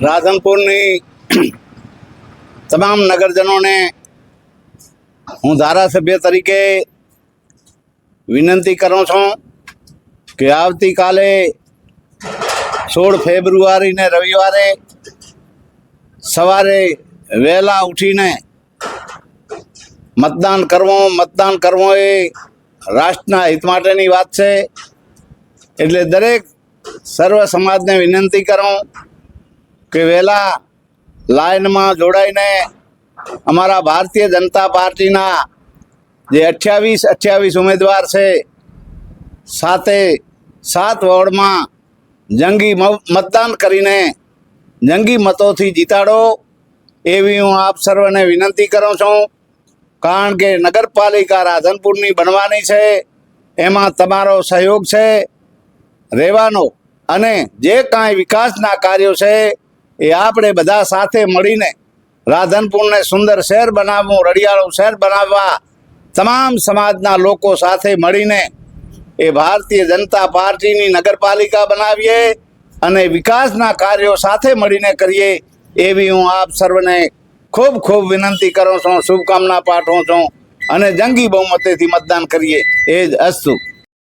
રાધનપુરની તમામ નગરજનોને હું ધારાસભ્ય તરીકે વિનંતી કરું છું કે આવતીકાલે સોળ ફેબ્રુઆરીને રવિવારે સવારે વહેલા ઉઠીને મતદાન કરવું મતદાન કરવું એ રાષ્ટ્રના હિત માટેની વાત છે. એટલે દરેક સર્વ સમાજને વિનંતી કરું કે વહેલા લાઈનમાં જોડાઈને અમારા ભારતીય જનતા પાર્ટીના જે અઠ્યાવીસ અઠ્યાવીસ ઉમેદવાર છે, સાથે સાત વોર્ડમાં જંગી મતદાન કરીને જંગી મતોથી જીતાડો, એવી હું આપ સર્વને વિનંતી કરું છું. કારણ કે નગરપાલિકા રાધનપુરની બનવાની છે, એમાં તમારો સહયોગ છે. રહેવાનો અને જે કાંઈ વિકાસના કાર્યો છે એ આપણે બધા સાથે મળીને રાધનપુરને સુંદર શહેર બનાવવું, રડિયાળું શહેર બનાવવા, તમામ સમાજના લોકો સાથે મળીને એ ભારતીય જનતા પાર્ટીની નગરપાલિકા બનાવીએ અને વિકાસના કાર્યો સાથે મળીને કરીએ એવી હું આપ સર્વને ખૂબ ખૂબ વિનંતી કરું છું, શુભકામના પાઠવું છું અને જંગી બહુમતીથી મતદાન કરીએ. એ જ અસ્તુ.